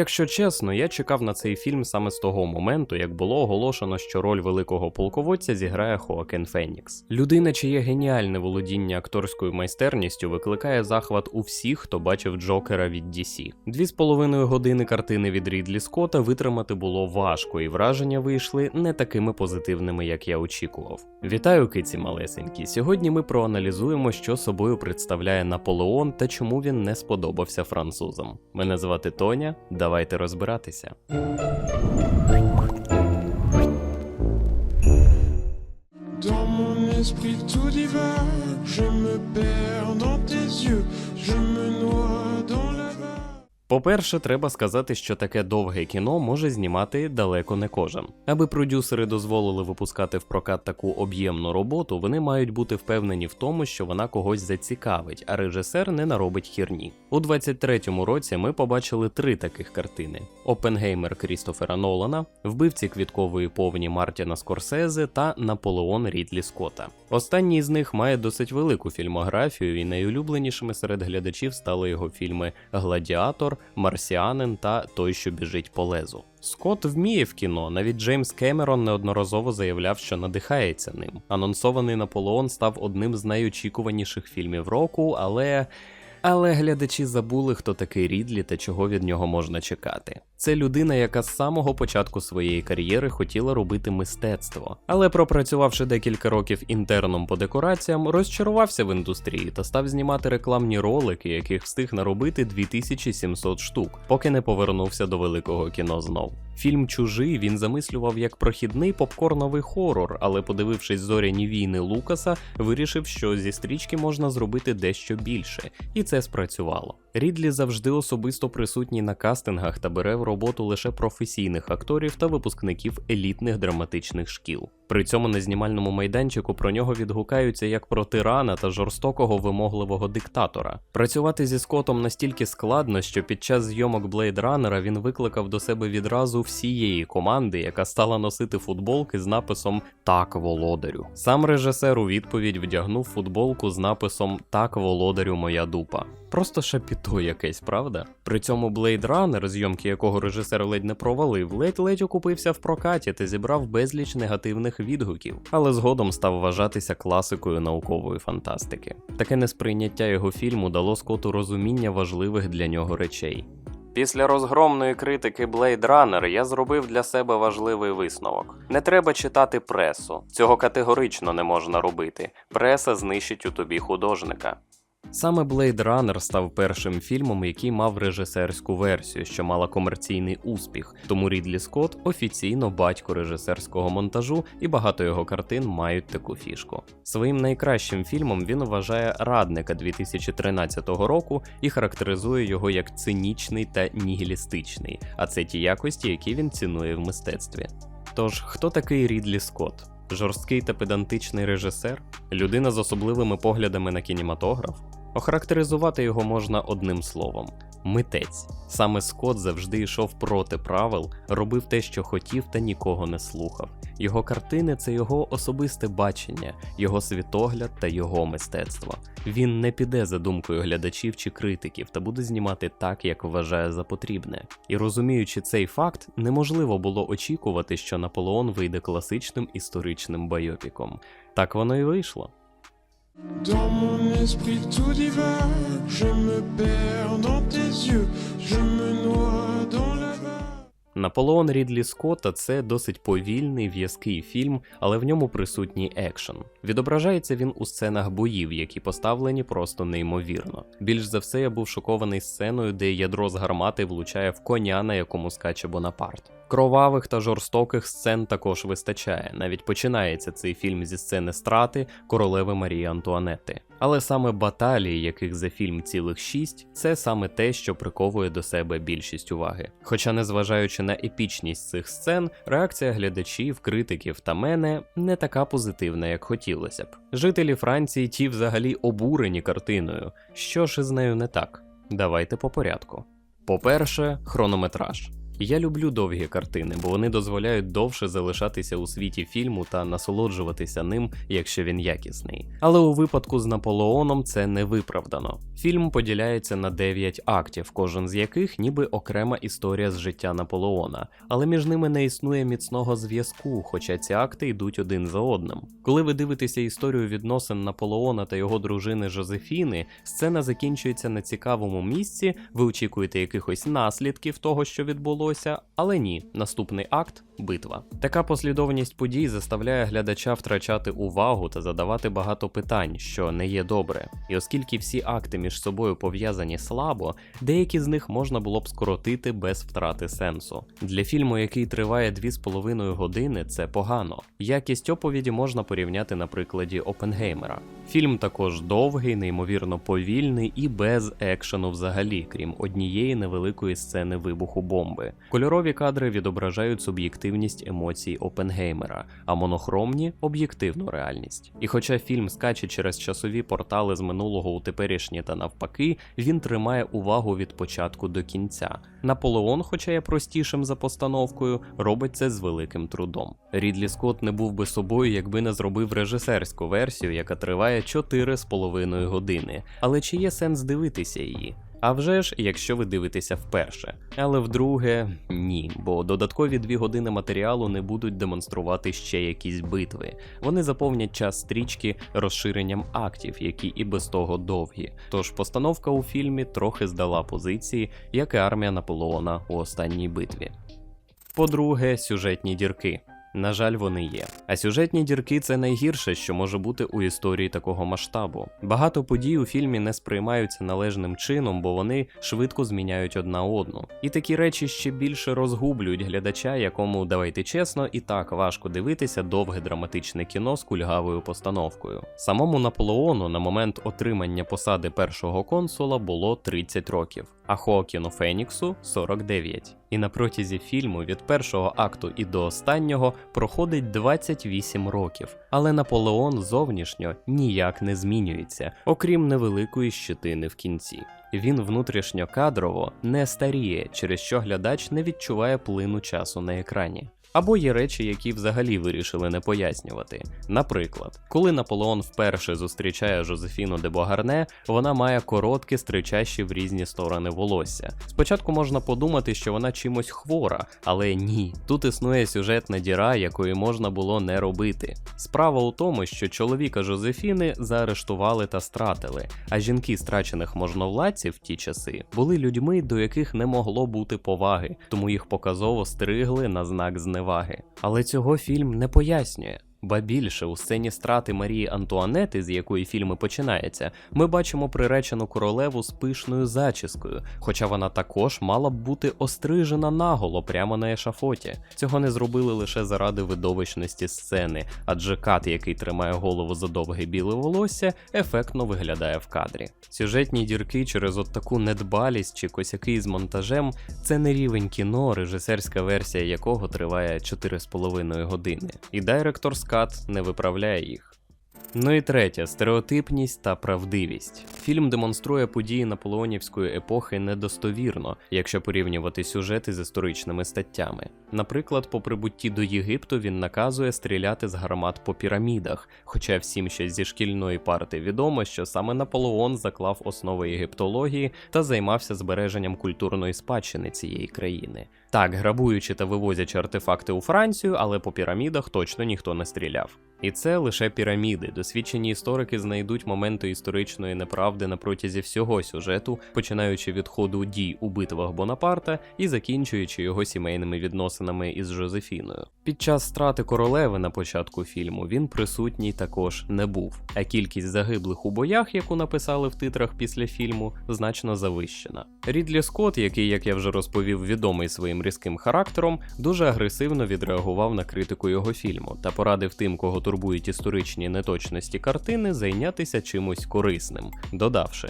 Якщо чесно, я чекав на цей фільм саме з того моменту, як було оголошено, що роль великого полководця зіграє Хоакен Фенікс. Людина, чиє геніальне володіння акторською майстерністю викликає захват у всіх, хто бачив Джокера від DC. Дві з половиною години картини від Рідлі Скотта витримати було важко, і враження вийшли не такими позитивними, як я очікував. Вітаю, киці малесенькі. Сьогодні ми проаналізуємо, що собою представляє Наполеон та чому він не сподобався французам. Мене звати Тоня. Давайте розбиратися. Dans mon esprit По-перше, треба сказати, що таке довге кіно може знімати далеко не кожен. Аби продюсери дозволили випускати в прокат таку об'ємну роботу, вони мають бути впевнені в тому, що вона когось зацікавить, а режисер не наробить хірні. У 23-му році ми побачили три таких картини: Опенгеймер Крістофера Нолана, Вбивці квіткової повні Мартіна Скорсезе та Наполеон Рідлі Скотта. Останній з них має досить велику фільмографію, і найулюбленішими серед глядачів стали його фільми Гладіатор, Марсіанин та Той, що біжить по лезу. Скотт вміє в кіно. Навіть Джеймс Кемерон неодноразово заявляв, що надихається ним. Анонсований Наполеон став одним з найочікуваніших фільмів року, але. Але глядачі забули, хто такий Рідлі та чого від нього можна чекати. Це людина, яка з самого початку своєї кар'єри хотіла робити мистецтво, але пропрацювавши декілька років інтерном по декораціям, розчарувався в індустрії та став знімати рекламні ролики, яких встиг наробити 2700 штук, поки не повернувся до великого кіно знов. Фільм Чужий він замислював як прохідний попкорновий хорор, але подивившись зоряні війни Лукаса, вирішив, що зі стрічки можна зробити дещо більше, і це спрацювало. Рідлі завжди особисто присутній на кастингах та бере в роботу лише професійних акторів та випускників елітних драматичних шкіл. При цьому на знімальному майданчику про нього відгукаються як про тирана та жорстокого вимогливого диктатора. Працювати зі Скотом настільки складно, що під час зйомок Blade він викликав до себе відразу всієї команди, яка стала носити футболки з написом Так, володарю. Сам режисер у відповідь вдягнув футболку з написом Так, володарю, моя дупа. Просто шапіто якесь, правда? При цьому Blade Runner, зйомки якого режисер ледь не провалив, ледь-ледь окупився в прокаті та зібрав безліч негативних відгуків, але згодом став вважатися класикою наукової фантастики. Таке несприйняття його фільму дало Скоту розуміння важливих для нього речей. Після розгромної критики Blade Runner я зробив для себе важливий висновок: не треба читати пресу. Цього категорично не можна робити. Преса знищить у тобі художника. Саме Blade Runner став першим фільмом, який мав режисерську версію, що мала комерційний успіх. Тому Рідлі Скотт офіційно батько режисерського монтажу, і багато його картин мають таку фішку. Своїм найкращим фільмом він вважає радника 2013 року і характеризує його як цинічний та нігілістичний, а це ті якості, які він цінує в мистецтві. Тож, хто такий Рідлі Скотт? Жорсткий та педантичний режисер, людина з особливими поглядами на кінематограф. Охарактеризувати його можна одним словом: митець. Саме Скотт завжди йшов проти правил, робив те, що хотів, та нікого не слухав. Його картини це його особисте бачення, його світогляд та його мистецтво. Він не піде за думкою глядачів чи критиків та буде знімати так, як вважає за потрібне. І розуміючи цей факт, неможливо було очікувати, що Наполеон вийде класичним історичним байопіком. Так воно і вийшло. Dans mon esprit tout divague, je me perds dans tes yeux, je me noie dans la. Наполеон Рідлі Скотта це досить повільний в'язкий фільм, але в ньому присутній екшен. Відображається він у сценах боїв, які поставлені просто неймовірно. Більш за все, я був шокований сценою, де ядро з гармати влучає в коня, на якому скаче Бонапарт. Кровавих та жорстоких сцен також вистачає. Навіть починається цей фільм зі сцени страти королеви Марії Антуанетти. Але саме баталії, яких за фільм цілих шість, це саме те, що приковує до себе більшість уваги. Хоча, незважаючи на епічність цих сцен, реакція глядачів, критиків та мене не така позитивна, як хотілося б. Жителі Франції ті взагалі обурені картиною. Що ж із нею не так? Давайте по порядку. По-перше, хронометраж. Я люблю довгі картини, бо вони дозволяють довше залишатися у світі фільму та насолоджуватися ним, якщо він якісний. Але у випадку з Наполеоном це не виправдано. Фільм поділяється на 9 актів, кожен з яких ніби окрема історія з життя Наполеона, але між ними не існує міцного зв'язку, хоча ці акти йдуть один за одним. Коли ви дивитеся історію відносин Наполеона та його дружини Жозефіни, сцена закінчується на цікавому місці, ви очікуєте якихось наслідків того, що відбулося, але ні, наступний акт битва. Така послідовність подій заставляє глядача втрачати увагу та задавати багато питань, що не є добре. І оскільки всі акти між собою пов'язані слабо, деякі з них можна було б скоротити без втрати сенсу. Для фільму, який триває 2,5 години, це погано. Якість оповіді можна порівняти на прикладі Опенгеймера. Фільм також довгий, неймовірно повільний і без екшену взагалі, крім однієї невеликої сцени вибуху бомби. Кольорові кадри відображають суб'єктивність емоцій Опенгеймера, а монохромні об'єктивну реальність. І хоча фільм скаче через часові портали з минулого у теперішнє та навпаки, він тримає увагу від початку до кінця. Наполеон, хоча є простішим за постановкою, робить це з великим трудом. Рідлі Скотт не був би собою, якби не зробив режисерську версію, яка триває 4,5 години. Але чи є сенс дивитися її? А вже ж, якщо ви дивитеся вперше. Але вдруге, ні, бо додаткові дві години матеріалу не будуть демонструвати ще якісь битви. Вони заповнять час стрічки розширенням актів, які і без того довгі. Тож постановка у фільмі трохи здала позиції, як і армія Наполеона у останній битві. По-друге, сюжетні дірки. На жаль, вони є. А сюжетні дірки це найгірше, що може бути у історії такого масштабу. Багато подій у фільмі не сприймаються належним чином, бо вони швидко зміняють одна одну. І такі речі ще більше розгублюють глядача, якому давайте чесно, і так важко дивитися довге драматичне кіно з кульгавою постановкою. Самому Наполеону на момент отримання посади першого консула було 30 років, а Хоакіну Феніксу 49. І на протязі фільму від першого акту і до останнього проходить 28 років, але Наполеон зовнішньо ніяк не змінюється, окрім невеликої щитини в кінці. Він внутрішньо кадрово не старіє, через що глядач не відчуває плину часу на екрані. Або є речі, які взагалі вирішили не пояснювати. Наприклад, коли Наполеон вперше зустрічає Жозефіну де Богарне, вона має коротке, стричащі в різні сторони волосся. Спочатку можна подумати, що вона чимось хвора, але ні, тут існує сюжетна діра, якої можна було не робити. Справа у тому, що чоловіка Жозефіни заарештували та стратили, а жінки страчених можновладців в ті часи були людьми, до яких не могло бути поваги, тому їх показово стригли на знак зневаги. Але цього фільм не пояснює. Ба більше у сцені страти Марії Антуанети, з якої фільм і починається, ми бачимо приречену королеву з пишною зачіскою, хоча вона також мала б бути острижена наголо прямо на ешафоті. Цього не зробили лише заради видовищності сцени, адже кат, який тримає голову за довге біле волосся, ефектно виглядає в кадрі. Сюжетні дірки через от таку недбалість чи косяки з монтажем це не рівень кіно, режисерська версія якого триває 4,5 години. І директор Скат не виправляє їх. Ну і третє стереотипність та правдивість. Фільм демонструє події наполеонівської епохи недостовірно, якщо порівнювати сюжети з історичними статтями. Наприклад, по прибутті до Єгипту він наказує стріляти з гармат по пірамідах, хоча всім ще зі шкільної парти відомо, що саме Наполеон заклав основи єгиптології та займався збереженням культурної спадщини цієї країни. Так, грабуючи та вивозячи артефакти у Францію, але по пірамідах точно ніхто не стріляв. І це лише піраміди. Досвідчені історики знайдуть моменти історичної неправди на протязі всього сюжету, починаючи від ходу дій у битвах Бонапарта і закінчуючи його сімейними відносинами із Жозефіною. Під час страти королеви на початку фільму він присутній також не був, а кількість загиблих у боях, яку написали в титрах після фільму, значно завищена. Рідлі Скотт, який, як я вже розповів, відомий своїм різким характером, дуже агресивно відреагував на критику його фільму та порадив тим, кого турбують історичні неточності картини, зайнятися чимось корисним, додавши.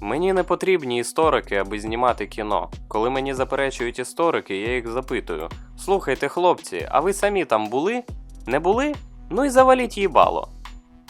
Мені не потрібні історики, аби знімати кіно. Коли мені заперечують історики, я їх запитую: слухайте, хлопці, а ви самі там були? Не були? Ну і заваліть їбало.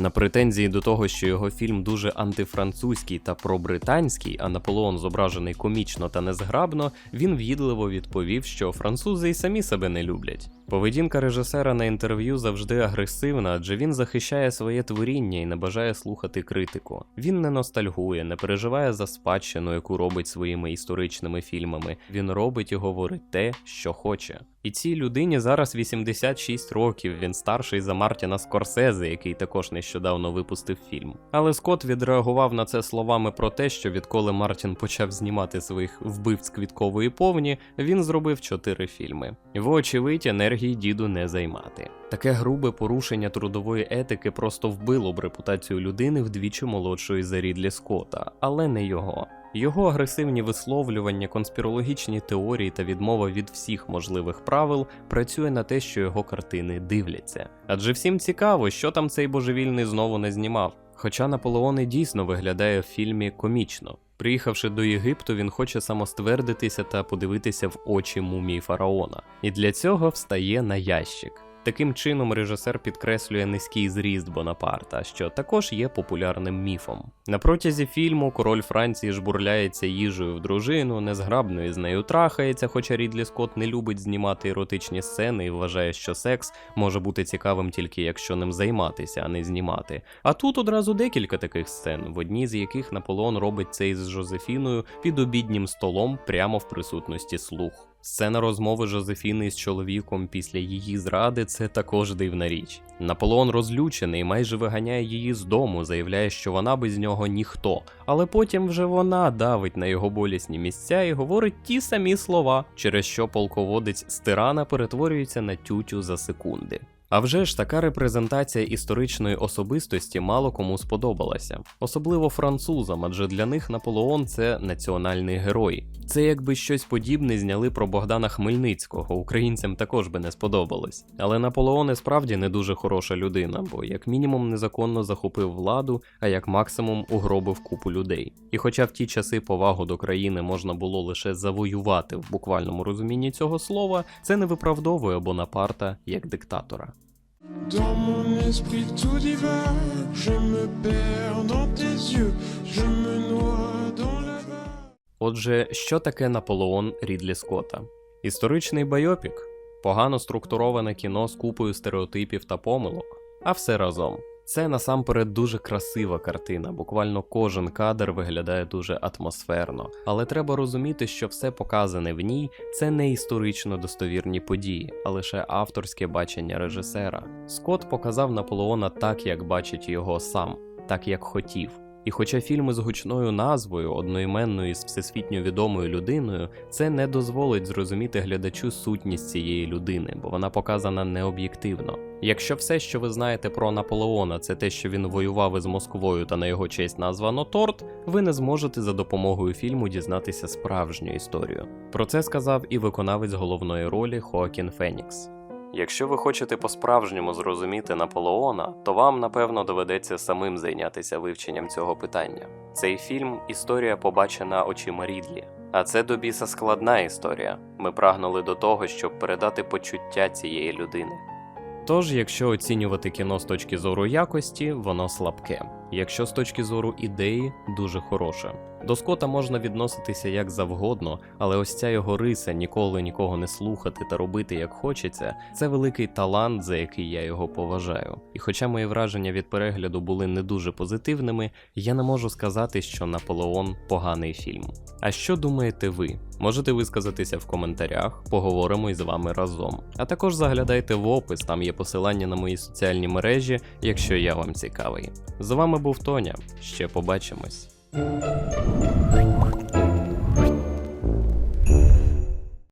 На претензії до того, що його фільм дуже антифранцузький та пробританський, а Наполеон зображений комічно та незграбно, він в'їдливо відповів, що французи й самі себе не люблять. Поведінка режисера на інтерв'ю завжди агресивна, адже він захищає своє творіння і не бажає слухати критику. Він не ностальгує, не переживає за спадщину, яку робить своїми історичними фільмами. Він робить і говорить те, що хоче. І цій людині зараз 86 років. Він старший за Мартіна Скорсезе, який також нещодавно випустив фільм. Але Скотт відреагував на це словами про те, що відколи Мартін почав знімати своїх вбивць квіткової повні, він зробив чотири фільми. Вочевидь, енергії діду не займати. Таке грубе порушення трудової етики просто вбило б репутацію людини вдвічі молодшої за Рідлі Скотта, але не його. Його агресивні висловлювання, конспірологічні теорії та відмова від всіх можливих правил працює на те, що його картини дивляться. Адже всім цікаво, що там цей божевільний знову не знімав. Хоча Наполеон і дійсно виглядає в фільмі комічно. Приїхавши до Єгипту, він хоче самоствердитися та подивитися в очі мумії фараона, і для цього встає на ящик. Таким чином, режисер підкреслює низький зріст Бонапарта, що також є популярним міфом. На протязі фільму король Франції жбурляється їжею в дружину, незграбно із нею трахається, хоча Рідлі Скотт не любить знімати еротичні сцени і вважає, що секс може бути цікавим тільки якщо ним займатися, а не знімати. А тут одразу декілька таких сцен, в одній з яких Наполеон робить це із Жозефіною під обіднім столом прямо в присутності слуг. Сцена розмови Жозефіни з чоловіком після її зради це також дивна річ. Наполеон розлючений, майже виганяє її з дому, заявляє, що вона без нього ніхто. Але потім вже вона давить на його болісні місця і говорить ті самі слова, через що полководець з тирана перетворюється на тютю за секунди. А вже ж така репрезентація історичної особистості мало кому сподобалася, особливо французам, адже для них Наполеон це національний герой. Це якби щось подібне зняли про Богдана Хмельницького, українцям також би не сподобалось. Але Наполеон і справді не дуже хороша людина, бо як мінімум незаконно захопив владу, а як максимум угробив купу людей. І хоча в ті часи повагу до країни можна було лише завоювати в буквальному розумінні цього слова, це не виправдовує Бонапарта як диктатора. Dans mon esprit tout divague, je me perds dans tes yeux, je me noie dans la. Отже, що таке Наполеон Рідлі Скотта? Історичний байопік, погано структуроване кіно з купою стереотипів та помилок, а все разом. Це насамперед дуже красива картина, буквально кожен кадр виглядає дуже атмосферно, але треба розуміти, що все показане в ній це не історично достовірні події, а лише авторське бачення режисера. Скотт показав Наполеона так, як бачить його сам, так як хотів. І хоча фільми з гучною назвою, одноіменною з всесвітньо відомою людиною, це не дозволить зрозуміти глядачу сутність цієї людини, бо вона показана необ'єктивно. Якщо все, що ви знаєте про Наполеона, це те, що він воював із Москвою та на його честь названо торт, ви не зможете за допомогою фільму дізнатися справжню історію. Про це сказав і виконавець головної ролі Хоакін Фенікс. Якщо ви хочете по-справжньому зрозуміти Наполеона, то вам напевно доведеться самим зайнятися вивченням цього питання. Цей фільм історія побачена очима Рідлі. А це до біса складна історія. Ми прагнули до того, щоб передати почуття цієї людини. Тож, якщо оцінювати кіно з точки зору якості, воно слабке. Якщо з точки зору ідеї, дуже хороше. До Скота можна відноситися як завгодно, але ось ця його риса ніколи нікого не слухати та робити як хочеться, це великий талант, за який я його поважаю. І хоча мої враження від перегляду були не дуже позитивними, я не можу сказати, що Наполеон поганий фільм. А що думаєте ви? Можете висказатися в коментарях, поговоримо із вами разом. А також заглядайте в опис, там є посилання на мої соціальні мережі, якщо я вам цікавий. З був Тоня. Ще побачимось.